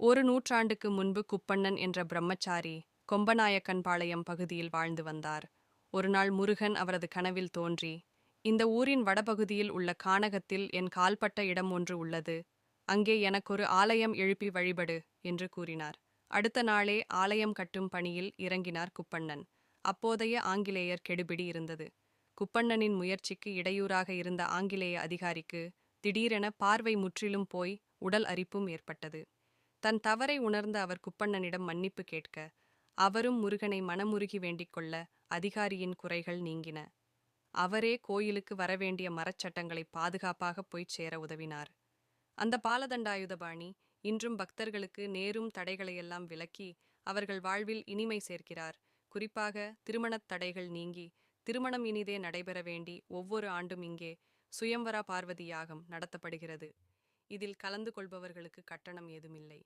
ஒரு நூற்றாண்டுக்கு முன்பு குப்பண்ணன் என்ற பிரம்மச்சாரி கொம்பநாயக்கன்பாளையம் பகுதியில் வாழ்ந்து வந்தார். ஒருநாள் முருகன் அவரது கனவில் தோன்றி இந்த ஊரின் வடபகுதியில் உள்ள கானகத்தில் என் கால்பட்ட இடம் ஒன்று உள்ளது. அங்கே எனக்கொரு ஆலயம் எழுப்பி வழிபடு என்று கூறினார். அடுத்த நாளே ஆலயம் கட்டும் பணியில் இறங்கினார் குப்பண்ணன். அப்போதைய ஆங்கிலேயர் கெடுபிடி இருந்தது. குப்பண்ணனின் முயற்சிக்கு இடையூறாக இருந்த ஆங்கிலேய அதிகாரிக்கு திடீரென பார்வை முற்றிலும் போய் உடல் அரிப்பும் ஏற்பட்டது. தன் தவறை உணர்ந்த அவர் குப்பண்ணனிடம் மன்னிப்பு கேட்க அவரும் முருகனை மனமுருகி வேண்டிக் கொள்ள அதிகாரியின் குறைகள் நீங்கின. அவரே கோயிலுக்கு வரவேண்டிய மரச்சட்டங்களை பாதுகாப்பாக போய்ச் சேர உதவினார். அந்த பாலதண்டாயுதபாணி இன்றும் பக்தர்களுக்கு நேரும் தடைகளையெல்லாம் விலக்கி அவர்கள் வாழ்வில் இனிமை சேர்க்கிறார். குறிப்பாக திருமணத் தடைகள் நீங்கி திருமணம் இனிதே நடைபெற வேண்டி ஒவ்வொரு ஆண்டும் இங்கே சுயம்வரா பார்வதி யாகம் நடத்தப்படுகிறது. இதில் கலந்து கொள்பவர்களுக்கு கட்டணம் ஏதுமில்லை.